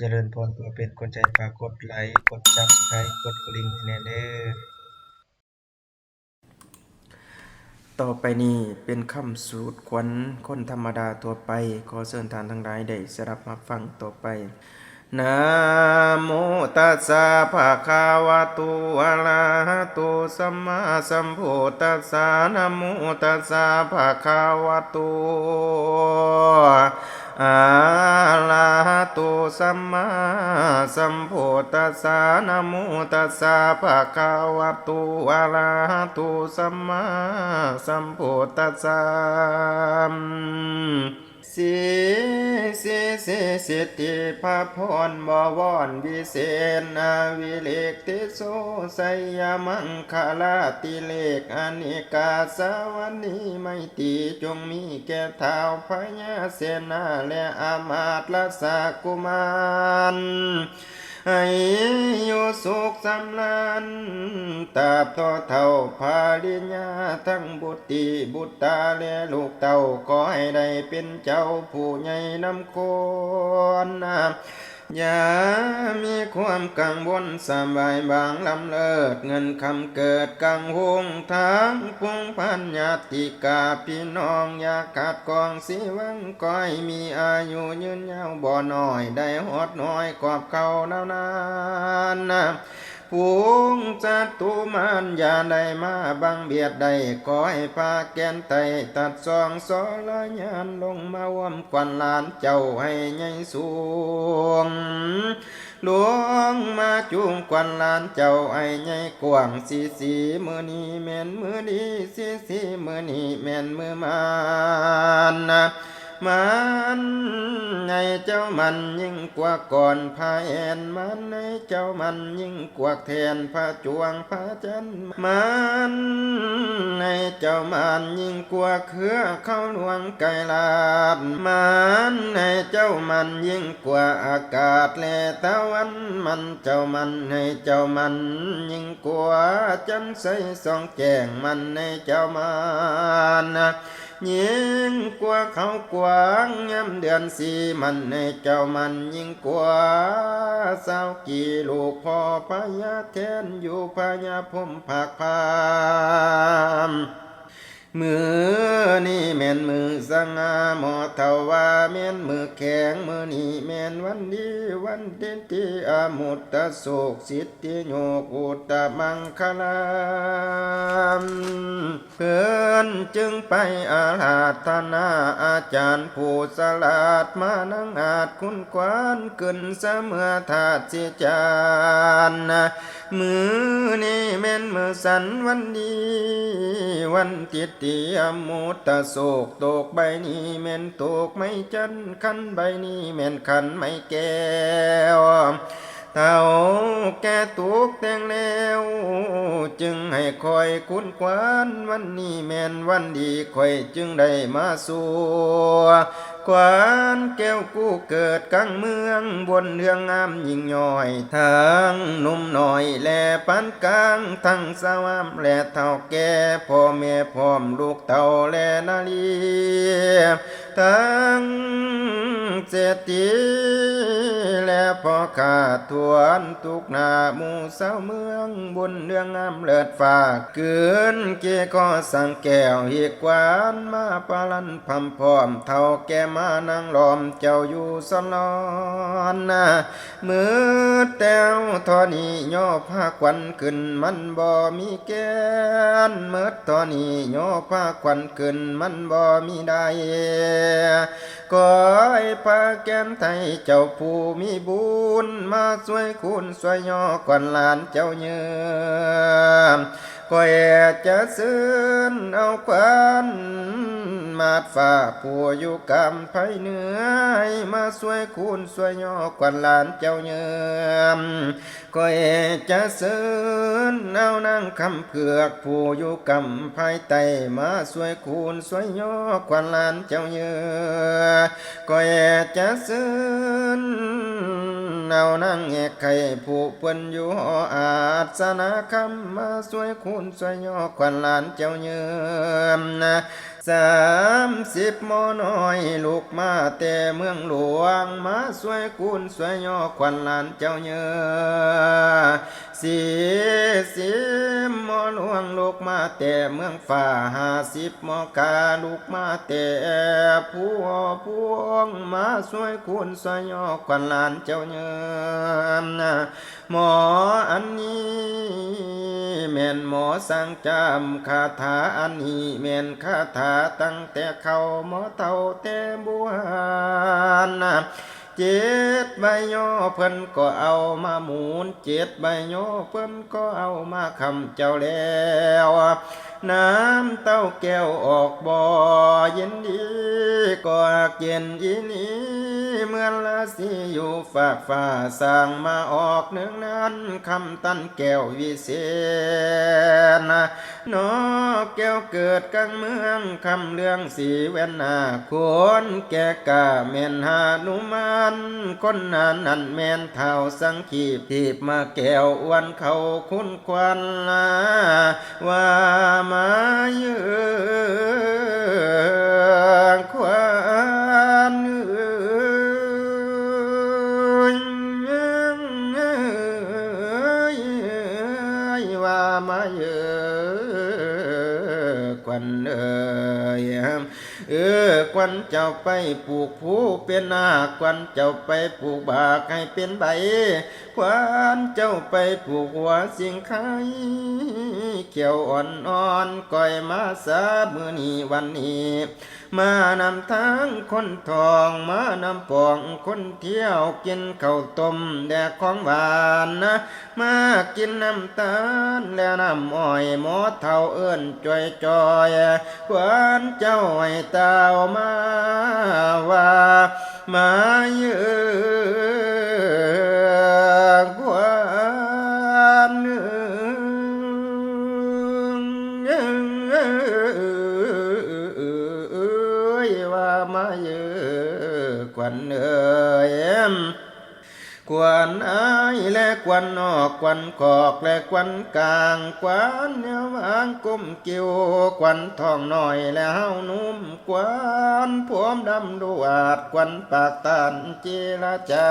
เจริญพรเพื่อเป็นคนใจฝากกดไลค์ กดซับสไครต์กดกริ่งให้แน่เด้อต่อไปนี้เป็นคำสูตรขวัญคนธรรมดาตัวไป ขอเชิญทานทั้งหลายได้สรับมาฟังต่อไปนะโมตัสสะภะคะวะโตอะระหะโตสัมมาสัมพุทธัสสะนะโมตัสสะภะคะวะโต อาลาตุสัมมาสัมพุทธัสสะนะโมตัสสะภะคะวะโตอะระหะโตสัมมาสัมพุทธัสสะ สีสีสีสิทธิพระพรบวรวิเศษนาวิเลกติโสสยมังคลาติเลกอเนกาสวนีไม่ตีจงมีแก่เท้าพญาเสนาและอามาตย์ละสากุมาร ให้อยู่สุขสำรานตาบท่อเท่าภาลิญาทั้งบุตรีบุตรตาและลูกเต่าขอให้ได้เป็นเจ้าผู้ใหญ่นำคน อย่ามีความกังวลสบายบางลำเลิศเงินคำเกิดกังวงทางพุงพันญาติกาพี่น้องอยากขาดกองสีวังก้อยมีอายุยืนยาวบ่น้อยได้หดน้อยกอบเขานานาน นะพวงจัตุมานอย่าได้มาบังเบียดใดขอให้พาแกนไตตัดซองสอละยานลงมาว่มกวนลานเจ้าให้ใหญ่สูงหลวงมาจุงกวนลานเจ้าไอ้ใหญ่กว้างสีสีมือนี้แม่นมือดีสีสีมือนี้แม่นมือมานนะมัน เจ้ามันยิ่งกว่าก่อนพาแอนมันให้เจ้ามันยิ่งกว่าแทนพระจวงพระจันมันให้เจ้ามันยิ่งกว่าเครือเข้าหลวงไกลลาดมันให้เจ้ามันยิ่งกว่าอากาศและตะวันมันเจ้ามันให้เจ้ามันยิ่งกว่าจันใสสองแจงมันให้เจ้ามันนะ ยิ่งกว่าเขากว้างย้ำเดือนสีมันในเจ้ามันยิ่งกว่าสาวกี่ลูกพ่อพญาแทนอยู่พญาพมผักพาม มือนี่แม่นมือสังอาหมอเทาว่าแม่นมือแข็งมือนี่แม่นวันดีวันเด่นที่อามุตตะโศกสิทธิโยกุตตะมังคลามเพื่อนจึงไปอาลาธนาอาจารย์ผู้สลาดมานังอาจคุณกวานขึ้นเสมอถาดสิจานมือนี่แม่นมือสันวันดีวันติดตียมุตตะโศกตกใบนี้แม่นตกไม่จันคันใบนี้แม่นคันไม่แก้วเต่าแก่ตุกแต่งแล้ว จึงให้คอยคุ้นควานวันนี้แม่นวันดีคอยจึงได้มาสู่ กวานแก้วกู้เกิดกลางเมืองบนเรืองงามยิ่งย่อยทั้งหนุ่มหน่อยและปานกลางทั้งสาวามและเท่าแก่พ่อแม่พร้อมลูกเต่าและนาลีทั้งเศรษฐีและพ่อข้าทวนทุกนาหมู่สาวเมืองบนเรื่องงามเลิศฝากเกินเกก็สั่งแก้วเฮีกวานมาปาลันพำพร้อมเท่าแก่มานั่งล้อมเจ้าอยู่สลอนนะมือแต้วทอนี้ย่อผ้าควันขึ้นมันบ่มีแกนเมื่อทอนี้ย่อผ้าควันขึ้นมันบ่มีได้ก็ให้พาแก้มไทยเจ้าผู้มีบุญมาช่วยคุณช่วยย่อกวนหลานเจ้าเยือ ก็แอจะซื้นเอาควันมาดฝ่าผู้อยู่กำไผเหนือมาช่วยคุณช่วยย่อกวันหลานเจ้าเยือก็แอจะซื้นเอานางคำเผือกผู้อยู่กำภายใต้มาช่วยคุณช่วยย่อกวันหลานเจ้าเยือก็แอจะซื้น เอานั่งแอกไข่ผู้เปิ้นอยู่อาสนาคำมาสวยคุณสวยยอควันหลานเจ้าเยือมนะ สามสิบหมอน้อยลูกมาแต่เมืองหลวง มาสวยกุนสวยยอควันหลานเจ้าเยอสีสิบหมอหลวงลูกมาแต่เมืองฝ่าห้าสิบหมอกาลูกมาแต่ผู้พวงมาสวยกุนสวยยอควันหลานเจ้าเยอหมออันนี้แม่นหมอสังจำคาถาอันนี้แม่นคาถาตั้งแต่เขาหมอเต่าแต่บัวนะเจ็ดใบย่อเพิ่นก็เอามาหมุนเจ็ดใบย่อเพิ่นก็เอามาคำเจ้าแล้วน้ำเต้าแก้วออกบ่อเย็นดีก็เย็นอีนี้ เมื่อละสิอยู่ฝากฟ้าสร้างมาออกหนึ่งนั้นคำตันแก้ววิเศษนะนอแก้วเกิดกลางเมืองคำเรื่องสีแวนนาคนแก่กาเมนหานุมันคนนั้นนั่นแมนเท่าสังขีบทีบมาแก้วอ้วนเขาคุณควันลาว่ามาเยือควันามาเยือควันเอ่ยเออควันเจ้าไปปลูกผู้เป็นนาควันเจ้าไปปลูกบากให้เป็นใบควันเจ้าไปปลูกหัวสิงไข่ ขียวอ่อนอ่อนก่อยมาสามือนี้วันนี้ มานำทางคนทองมานำปองคนเที่ยวกินข้าวต้มแดกของหวานนะมากินน้ำตาลและน้ำอ้อยหมอเท่าเอิ้นจอยจอยๆควันเจ้าให้เต้ามาว่ามาเยอก ควันเอ้ยกวนอายและกวนนอกกวนกอกและกวนกลางกวนเนื้อวางกุ้มกิ้วกวนทองหน่อยและเฮานุ่มกวนพวมดำดูอาดกวนปากตันเจรจา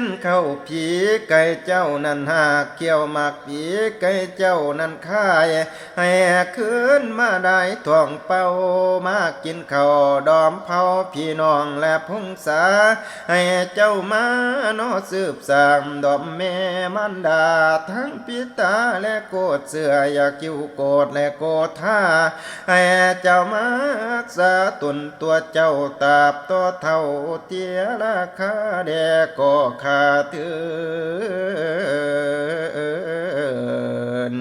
นเข้าผีไก่เจ้านั้นหากเกี่ยวหมากผีไก่เจ้านั้นค่ายให้คืนมาได้ท่องเป่ามากินข้าวดอมเผาพี่น้องและพงษาให้เจ้ามานอสืบสามดอมแม่มันดาทั้งปิตาและโกดเสืออยากคิวโกดและโกดท่าให้เจ้ามากษาตนตัวเจ้าตาบตัวเท่าเตียราคาแดก็ขาดเตือน